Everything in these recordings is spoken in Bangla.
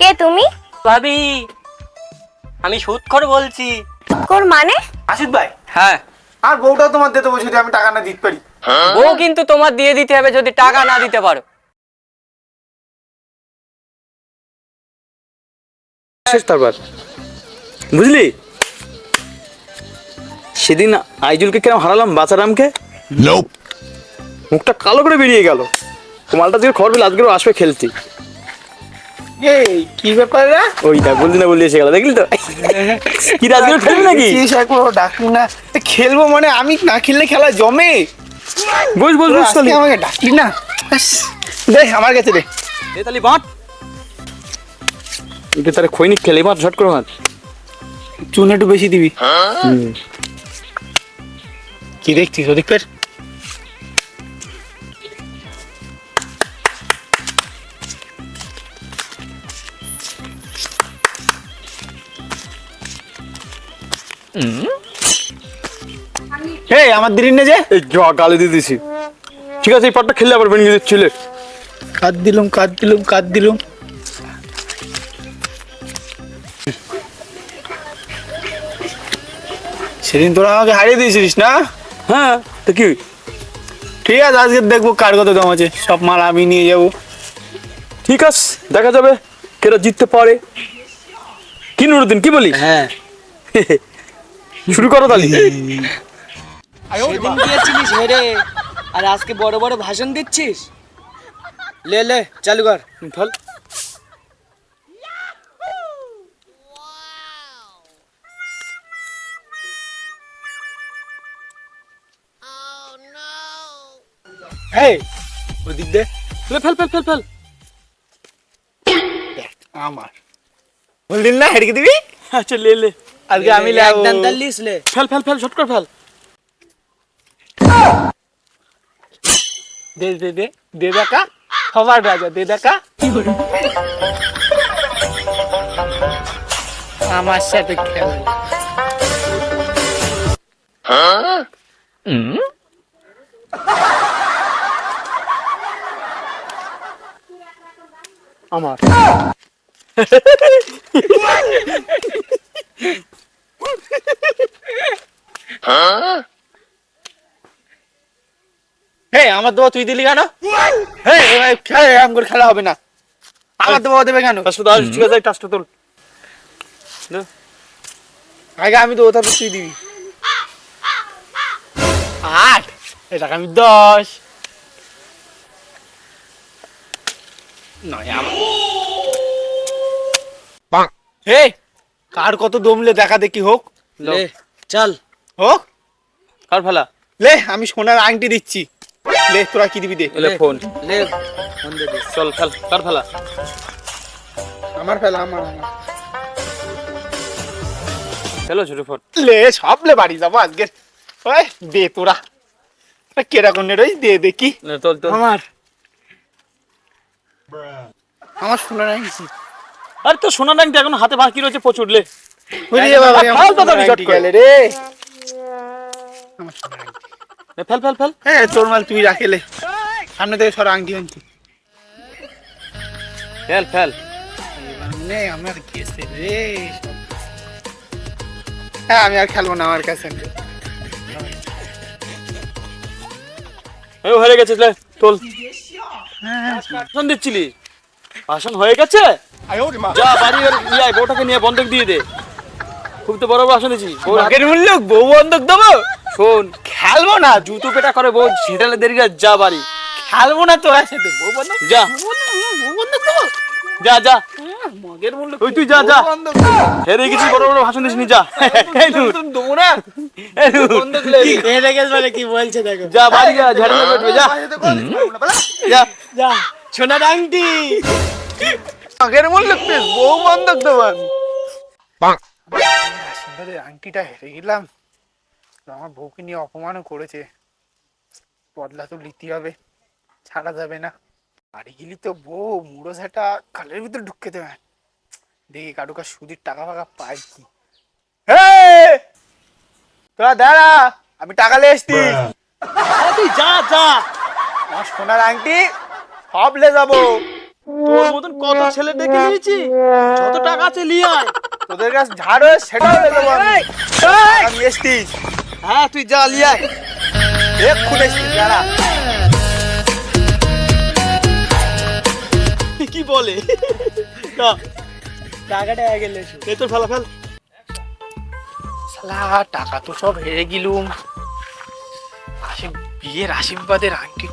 কে তুমি? ভাবি আমি সুৎখর বলছি। কোর মানে? আশিস ভাই। হ্যাঁ। আর বউটাও তোমার দিতে যদি আমি টাকা না দিতে পারি। বউ কিন্তু তোমার দিয়ে দিতে হবে যদি টাকা না দিতে পারো। শেষ তারপর বুঝলি? সেদিন আইজুলকে কিরম হারালাম বাচারামকে মুখটা কালো করে বেরিয়ে গেল। মালটা দিয়ে খবর পেলে আজকেও আসবে খেলতে। এই কি ব্যাপার রে? ওই দেখ বললি না বললি এসে গেল দেখলি তো? কি আজকে খেলবি নাকি? কি একবার ডাকু না। খেলব মানে আমি না খেললে খেলা জমে? বস বস বস তাহলে। আমাকে ডাকলি না? দে আমার কাছে দে। এ তাহলে বাঁট। এটা তাহলে খৈনিক খেলে মার ঝট করে মার। চুন একটু বেশি দিবি। কি দেখছিস ওদিক এই আমার দিন নে যে। এই যা গালি দিয়ে দিছি। ঠিক আছে এই পাটটা খেললে আবার ভেঙে দিচ্ছিলে কাদ দিলুম কাদ দিলুম কাদ দিলুম। সেদিন তোরা আমাকে হারিয়ে দিয়েছিলিস না? হ্যাঁ তো কি? ঠিক আছে আজকে দেখব কার কত দাম আছে। সব মাল আমি নিয়ে যাব। ঠিক আছে দেখা যাবে কেরা জিততে পারে। কি নুরুদ্দিন কি বলি হ্যাঁ। শুরু করো তাহলে। সেদিন গিয়েছিলিস হেরে আর আজকে বড় বড় ভাষণ দিচ্ছিস? লে লে চালু কর। ফল। এই ওদিক দে। ফেল ফেল ফেল ফেল ফেল। আমার। বলদিন না হেডকে দিবি? আচ্ছা লে লে। আজকে আমি এক লাগবো দান দাল্লিস লে। ফেল ফেল ফেল ঝট করে ফেল। দে দে দে দে দেখা সবার রাজা দে দেখা আমার সাথে খেল। আমার। হে আমার দেবো তুই দিলি কেন? হে খেলা করে খেলা হবে না। আমার দেবো দেবে কেন? আসলে দাও ঠিক আছে এই তোল। আগে আমি দেবো তারপর তুই দিবি। আট এটা আমি দশ? নয় আমার হে কার কত দমলে দেখা দেখি হোক। লে চল। হোক। কার ফেলা? লে আমি সোনার আংটি দিচ্ছি। লে তোরা কি দিবি দে। এলে ফোন। লে ফোন দে। চল ফেল কার ফেলা? আমার ফেলা আমার আমার। ফেলো ছোট ফোন। লে সব লে বাড়ি যাব আজকে। ওই দে তোরা। তা কেরকম নে রই দে দেখি। লে, তোল তোল। আমার। আমার সোনার আংটি। আরে তো সোনা ব্যাংকটা এখন হাতে বাকি রয়েছে প্রচুর লে। ওরে বাবা ফাল ফেল ফেল ফেল। হ্যাঁ তোর মাল তুই রাখেলে। সামনে থেকে সর আংটি আংটি ফেল ফেল। নে আমার গেছে রে। হ্যাঁ আমি আর খেলব না আমার কাছে। নেই। হয়ে গেছে তোল। দিচ্ছিলি। ভাষণ হয়ে গেছে? যা বাড়ি এর বউটাকে নিয়ে বন্ধক দিয়ে দে। খুব তো বড় মূল্য বউ বন্ধক দেবো? শোন খেলব না জুতো পেটা করে বউ সেটালে দেরি যা বাড়ি। খেলব না তোর সাথে বউ বন্ধক যা। বউ বন্ধক দেবো? যা যা। মগের মূল্য ওই তুই যা, যা। বউ বন্ধক দেবো। হেরে গেছিস বড় বড় ভাষণ যা। এই নুর, তুমি এই নুর। হেরে গেছ মানে কি বলছে দেখো। যা বাড়ি যা ঝাড়ে পেটবে যা। যা। যা সোনার আংটি মগের মূল্য পেস বউ বন্ধক দেবো আমি। সুন্দরের আংটিটা হেরে গেলাম। আমার বউকে নিয়ে অপমানও করেছে। বদলা তো নিতে হবে। ছাড়া যাবে না। বাড়ি গেলি তো বউ মুড়ো ঝাঁটা কালের ভিতরে ঢুকতে দেবে। দেখি কাটুকা সুদির টাকা ফাকা পাই কি। তোরা দাঁড়া আমি টাকা লে এসছি। তুই যা যা। আমার সোনার আংটি সব লে যাব। তোর মতন কত ছেলে ডেকে নিয়েছি? যত টাকা আছে লিয়ে আয়। তোদের কাছে ঝাড় হয়ে সেটাও দেবো আমি। হ্যাঁ তুই যা লিয়ে আয়। এক্ষুনি দাঁড়া। কি বলে? না, টাকাটা আগে এই তোর ফেলা ফেল। শালা টাকা তো সব হেরে গেলুম। আসে বিয়ের আশীর্বাদের আংটির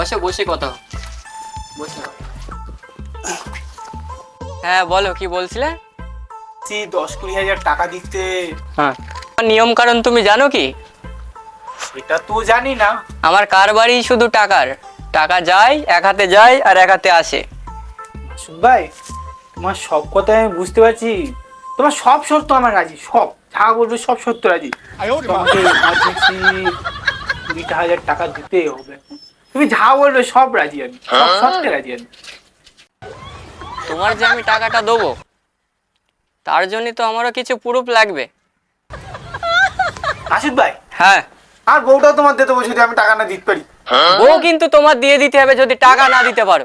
বসে বসে কথা বসে হ্যাঁ বলো কি বলছিলে? সি দশ কুড়ি হাজার টাকা দিতে। হ্যাঁ। নিয়ম কারণ তুমি জানো কি? এটা তো জানি না। আমার কারবারই শুধু টাকার। টাকা যায় এক হাতে যায় আর এক হাতে আসে। ভাই তোমার সব কথা আমি বুঝতে পারছি। তোমার সব শর্ত আমার রাজি সব। যা বলবে সব শর্ত রাজি। তোমাকে কুড়িটা হাজার টাকা দিতেই হবে। তুমি যা বলবে সব রাজি আমি। সব শর্তে রাজি আমি। তোমার যে আমি টাকাটা দেবো তার জন্য তো আমারও কিছু প্রুফ লাগবে। মাসুদ ভাই হ্যাঁ। আর বউটাও তোমার দিতে দেবো যদি আমি টাকা না দিতে পারি। বউ কিন্তু তোমার দিয়ে দিতে হবে যদি টাকা না দিতে পারো।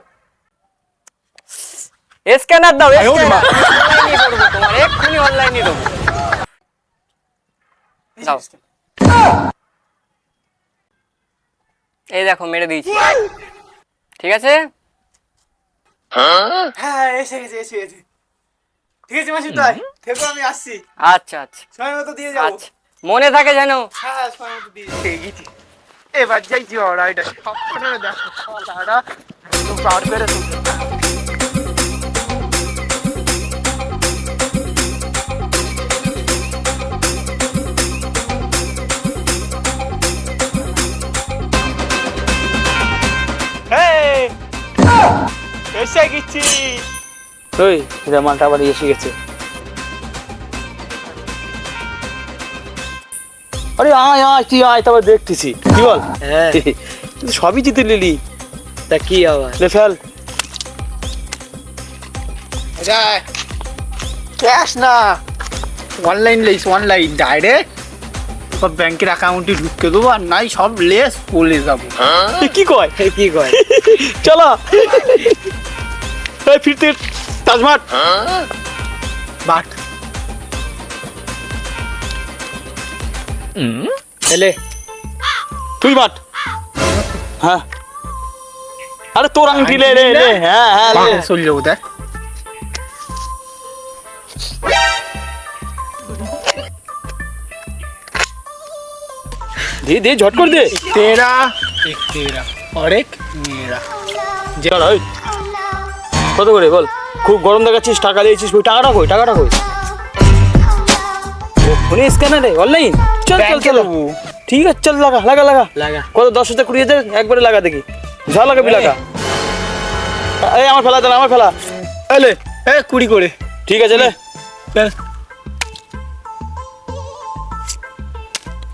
স্ক্যানার দাও স্ক্যানার। অনলাইনে করব তোমার এক্ষুনি অনলাইনে দেবো। দাও। এই দেখো মেরে দিয়েছি। ঠিক আছে? হ্যাঁ এসে গেছে এসে গেছে। ঠিক আছে তাই থেকো আমি আসছি। আচ্ছা আচ্ছা। সময় মতো দিয়ে যাব। আচ্ছা। মনে থাকে যেন। হ্যাঁ সময় মতো দিয়ে পেয়ে গেছি এবার অর্ডারটা সব কটা দেখো করে এসে গেছি। ওই মালটা আবার এসে গেছে। আরে আয় আয় তুই আয় তারপর দেখতেছি। কি বল? হ্যাঁ। সবই জিতে নিলি। তা কি আবার? লে ফেল। ক্যাশ না। অনলাইন লেস অনলাইন ডাইরেক্ট সব ব্যাংকের অ্যাকাউন্টে ঢুকে দেবো আর নাই সব লেস বলে যাব। এ কি কয়? কি কয়? চলো। এই ফিরতে তাজমাট বাট এলে তুই মাঠ হ্যাঁ আরে তোর আংটি লে লে লে হ্যাঁ হ্যাঁ লে। চলে যাবো দেখ দে দে ঝট করে দে তেরা এক তেরা और एक मेरा চল ওই কত করে? বল। খুব গরম দেখাচ্ছিস টাকা দিয়েছিস ওই টাকাটা কই? টাকাটা কই? ফোনে স্ক্যানারে অনলাইন? চল চল চল। ঠিক আছে চল লাগা লাগা লাগা। লাগা। কত? দশ হাজার কুড়ি হাজার? একবারে লাগা দেখি। যা লাগাবি লাগা এই। আমার ফেলা দাঁড়া আমার ফেলা। এলে এ কুড়ি করে। ঠিক আছে লে।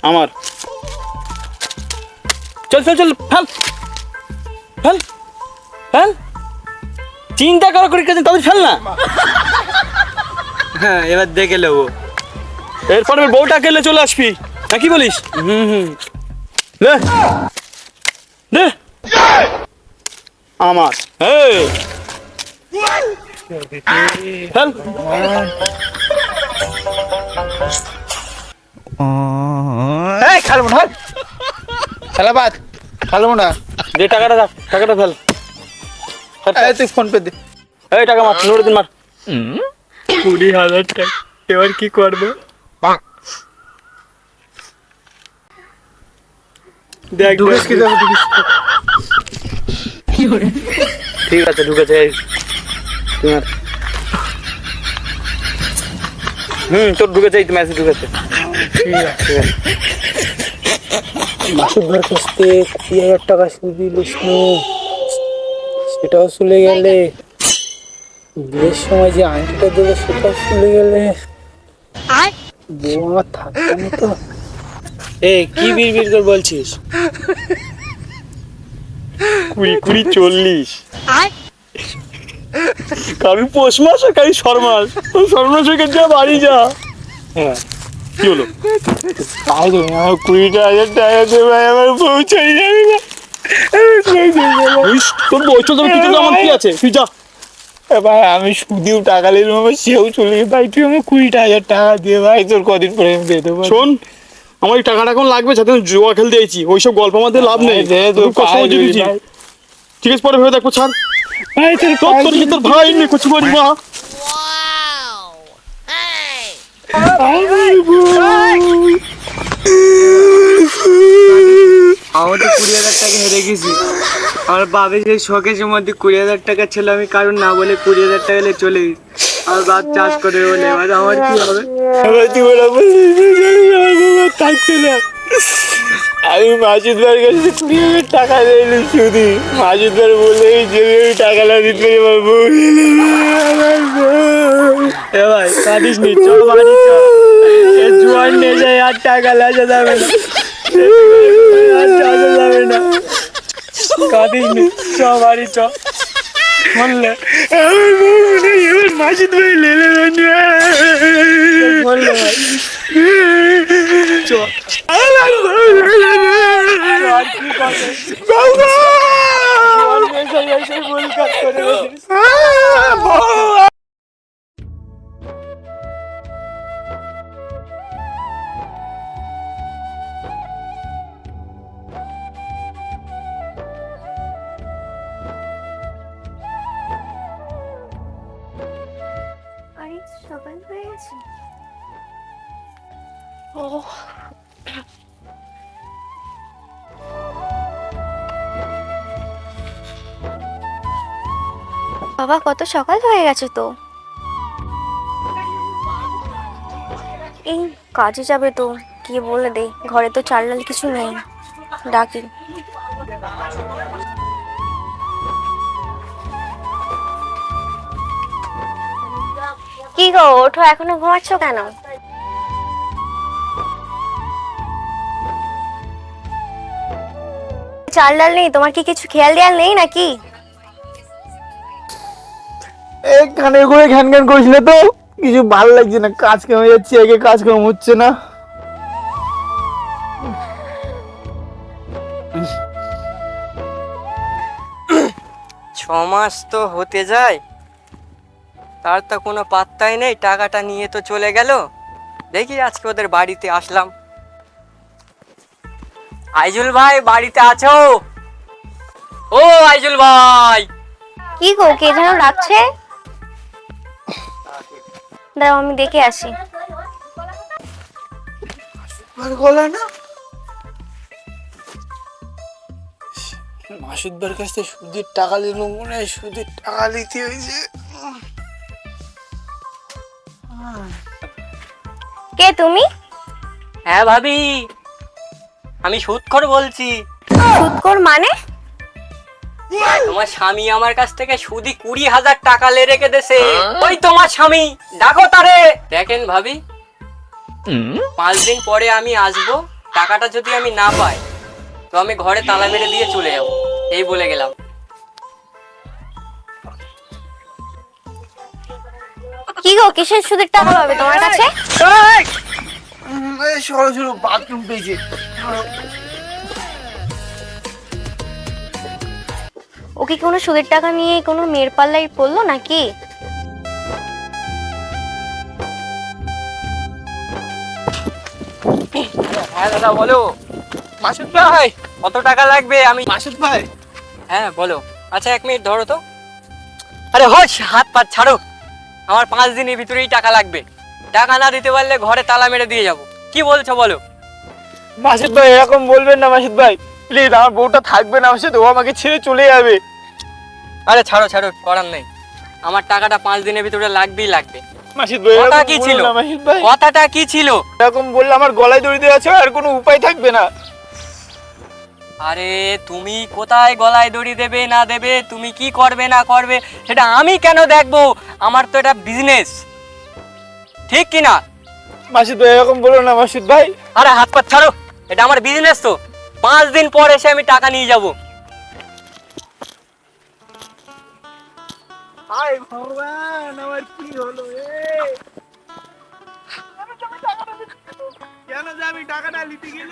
আমার। চল চল চল ফেল। ফেল। ফেল। চিন্তা করা করে কাছে তাদের ফেল না। হ্যাঁ এবার দেখে নেব। এরপর বউটা কেলে চলে আসবি না কি বলিস? হুম হুম। লে দে আমার। এই। ফেল। এই খেলব না খেলা বাদ খেলব না দে টাকাটা টাকাটা ফেল। এই তুই ফোন পে দে এই টাকা মার নোট দিন মার কুড়ি হাজার টাকা এবার কি করব দেখ ঢুকেছ কি যাবে ঢুকিস ঠিক আছে ঢুকেছে এই তোমার হুম তোর ঢুকেছে এই তো মেসেজ ঢুকেছে ঠিক আছে মাসুদ ভাইয়ের কাছ থেকে কুড়ি হাজার টাকা সুদ দিল সেটাও চলে গেলে। বিয়ের সময় যে আংটিটা দেবে সেটাও চলে গেলে। বউ আমার থাকবে না তো। এ কি বিড়বিড় করে বলছিস? কুড়ি কুড়ি চল্লিশ। কারণ পৌষ মাস আর কারণ সর মাস। সর হয়ে যা বাড়ি যা। হ্যাঁ। কি হলো? তাই তো আমার কুড়িটা হাজার টাকা দেবে আমার পৌঁছাই যাবে না। তোর বই চল তুই আমার কি আছে? তুই যা। ভাই আমি সুদিও টাকা নিলাম আমার সেও চলে গেছে। ভাই তুই আমার কুড়িটা হাজার টাকা দিয়ে ভাই তোর কদিন পরে আমি দিয়ে দেবো। শোন আমার এই টাকাটা এখন লাগবে সাথে জুয়া খেলতে দিয়েছি ওইসব গল্প আমাদের লাভ নেই। ঠিক আছে পরে ভেবে দেখব ছাড়। ভাই তোর তোর ভাই নেই কিছু করি মা আমার তো কুড়ি হাজার টাকা হেরে গেছি। আমার বাবে সেই শোকেশের মধ্যে কুড়ি হাজার টাকা ছিল আমি কারণ না বলে কুড়ি হাজার টাকা নিয়ে চলে গেছি। আমার বাপ চাষ করে বলে এবার আমার কি হবে? আমার জীবন আমার থাকছে না আমি মাসুদ ভাইয়ের কাছে কুড়ি হাজার টাকা দিলাম শুধু। মাসুদ ভাই বলে যে টাকা না দিতে আমার বউ নিয়ে নেবে, আমার বউ। এ ভাই কাঁদিস নি চ বাড়ি চ এ জোয়ান নিয়ে যায় আর টাকা লাজা যাবে। না যাবে না কাঁদিস নি চ বাড়ি চ বললে এবার মাসুদ ভাই লেলে বললে চ আমার বাবা কত সকাল হয়ে গেছে তো। এই কাজে যাবে তো কি বলে দে, ঘরে তো চাল ডাল কিছু নেই, ডাকি। কি গো, ওঠো, এখনও ঘুমাচ্ছ কেন? চাল ডাল নেই, তোমার কি কিছু খেয়াল দেয়াল নেই নাকি? এই কানে করে ঘ্যান ঘ্যান করেছিলে তো? কিছু ভালো লাগছে না কাজ কেমন যাচ্ছে? আগে কাজ কেমন হচ্ছে না? ছ মাস তো হতে যায়। তার তো কোনো পাত্তাই নেই টাকাটা নিয়ে তো চলে গেল। দেখি আজকে ওদের বাড়িতে আসলাম। আইজুল ভাই বাড়িতে আছো? ও আইজুল ভাই! কি গো কে যেন ডাকছে? দাঁড়াও আমি দেখে আসি। আর গলা না? মাসুদ ভাইয়ের কাছ থেকে সুদের টাকা নিল মনে হয় সুদের টাকা নিতে হয়েছে। কে তুমি? হ্যাঁ ভাবি আমি সুৎখর বলছি। সুৎকর মানে? তোমার স্বামী আমার কাছ থেকে সুদি কুড়ি হাজার টাকা লে রেখে দেশে ওই তোমার স্বামী ডাকো তারে দেখেন ভাবি পাঁচ দিন পরে আমি আসব টাকাটা যদি আমি না পাই তো আমি ঘরে তালা মেরে দিয়ে চলে যাব এই বলে গেলাম কি গো কিসের সুদের টাকা পাবে তোমার কাছে সরো সরো বাথরুম পেয়েছে কি কোনো সুদের টাকা নিয়ে কোনো মেয়ের পাল্লাই পড়ল নাকি? হ্যাঁ দাদা বলো। মাসুদ ভাই কত টাকা লাগবে? আমি মাসুদ ভাই? হ্যাঁ বলো। আচ্ছা এক মিনিট ধরো তো। আরে হস হাত পা ছাড়ো। আমার পাঁচ দিনের ভিতরেই টাকা লাগবে। টাকা না দিতে পারলে ঘরে তালা মেরে দিয়ে যাব। কি বলছো বলো? মাসুদ ভাই এরকম বলবেন না মাসুদ ভাই। প্লিজ আমার বউটা থাকবে না আমার সাথে ও আমাকে ছেড়ে চলে যাবে। আরে ছাড়ো ছাড়ো করার নেই। আমার টাকাটা পাঁচ দিনের ভিতরে লাগবেই লাগবে। কথা কি ছিল? কথাটা কি ছিল? এরকম বললে আমার গলায় দড়ি দেওয়া ছাড়া আর কোনো উপায় থাকবে না। আরে তুমি কোথায় গলায় দড়ি দেবে না দেবে? তুমি কি করবে না করবে? সেটা আমি কেন দেখব? আমার তো এটা বিজনেস ঠিক কি না? মাসুদ ভাই এরকম বলো না মাসিদ ভাই। আরে হাত পা ছাড়ো। এটা আমার বিজনেস তো। পাঁচ দিন পর এসে আমি টাকা নিয়ে যাব। হায় ভগবান, আমার কি হলো কেন যে আমি টাকাটা নিতে গেল?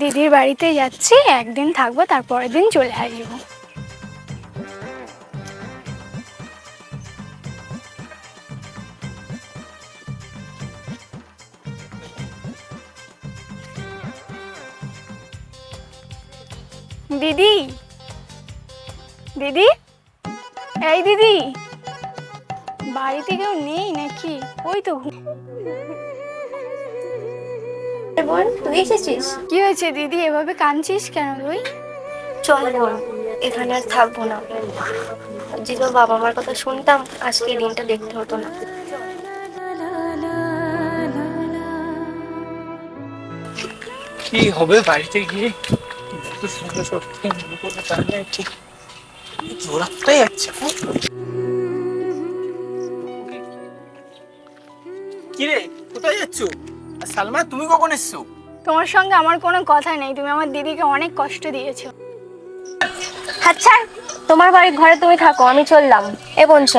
দিদির বাড়িতে যাচ্ছি, একদিন থাকব, তারপরের দিন চলে আসব। দিদি? দিদি? এই দিদি বাড়িতে কেউ নেই নাকি? ওই তো বোন তুই এসেছিস? কি হয়েছে দিদি? এভাবে কাঁদছিস কেন তুই? চল বোন এখানে আর থাকব না। তোর বাবা মার কথা শুনতাম আজকে এই দিনটা দেখতে হতো না। কি হবে বাড়িতে গিয়ে? এত সুন্দর সত্যি মনে সালমা, তুমি কখন এসছো? তোমার সঙ্গে আমার কোনো কথা নেই, তুমি আমার দিদিকে অনেক কষ্ট দিয়েছ। আচ্ছা তোমার বাড়ির ঘরে তুমি থাকো, আমি চললাম। এ বোন, চ।